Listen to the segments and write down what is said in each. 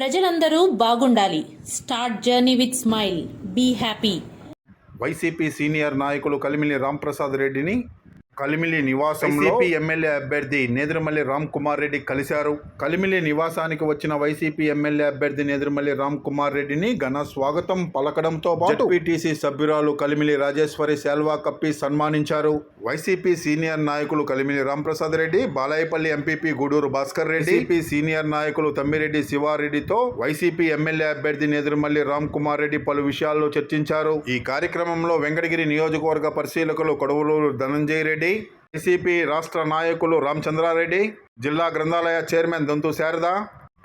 ప్రజలందరూ బాగుండాలి. Start journey with smile. Be happy. YCP senior నాయకులు కలిమిలి రాంప్రసాద్ రెడ్డిని కలిమిలి నివాసంలో ఎమ్మెల్యే అభ్యర్థి నేదురుమల్లి రామ్ కుమార్ రెడ్డి కలిశారు. కలిమిలి నివాసానికి వచ్చిన వైసీపీ ఎమ్మెల్యే అభ్యర్థి నేదురుమల్లి రామ్ కుమార్ రెడ్డిని ఘన స్వాగతం పలకడంతో పాటు పీటీసీ సభ్యురాలు కలిమిలి రాజేశ్వరి శాల్వా కప్పి సన్మానించారు. వైసీపీ సీనియర్ నాయకులు కలిమిలి రాంప్రసాద్ రెడ్డి బాలాయపల్లి ఎంపీపీ గూడూరు భాస్కర్ రెడ్డి వైసీపీ సీనియర్ నాయకులు తమ్మిరెడ్డి శివారెడ్డితో వైసీపీ ఎమ్మెల్యే అభ్యర్థి నేదురుమల్లి రామ్ కుమార్ రెడ్డి పలు విషయాల్లో చర్చించారు. ఈ కార్యక్రమంలో వెంకటగిరి నియోజకవర్గ పరిశీలకులు కొడవలూరు ధనంజయ రెడ్డి వైసీపీ రాష్ట్ర నాయకులు రామచంద్రారెడ్డి జిల్లా గ్రంథాలయ చైర్మన్ దొంతు శారద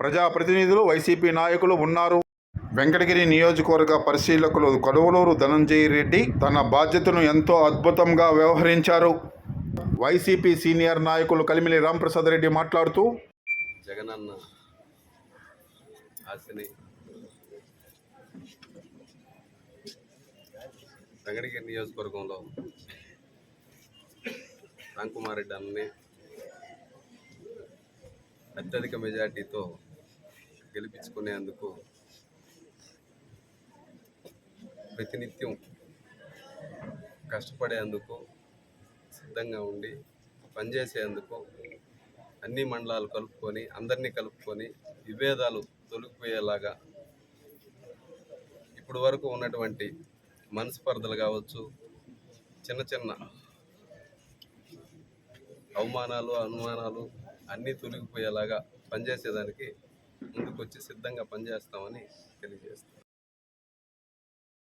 ప్రజాప్రతినిధులు వైసీపీ నాయకులు ఉన్నారు. వెంకటగిరి నియోజకవర్గ పరిశీలకులు కడువలూరు ధనంజయ రెడ్డి తన బాధ్యతను ఎంతో అద్భుతంగా వ్యవహరించారు. వైసీపీ సీనియర్ నాయకులు కలిమిలి రాంప్రసాద్ రెడ్డి మాట్లాడుతూ జగనన్న ఆశని వెంకటగిరి నియోజకవర్గంలో రామ్కుమార్ రెడ్డి అన్నని అత్యధిక మెజార్టీతో గెలిపించుకునేందుకు ప్రతినిత్యం కష్టపడేందుకు సిద్ధంగా ఉండి పనిచేసేందుకు అన్ని మండలాలు కలుపుకొని అందరినీ కలుపుకొని విభేదాలు తొలగిపోయేలాగా ఇప్పుడు వరకు ఉన్నటువంటి మనస్పర్ధలు కావచ్చు చిన్న చిన్న అవమానాలు అనుమానాలు అన్నీ తొలగిపోయేలాగా పనిచేసేదానికి ముందుకొచ్చి సిద్ధంగా పనిచేస్తామని తెలియజేస్తాం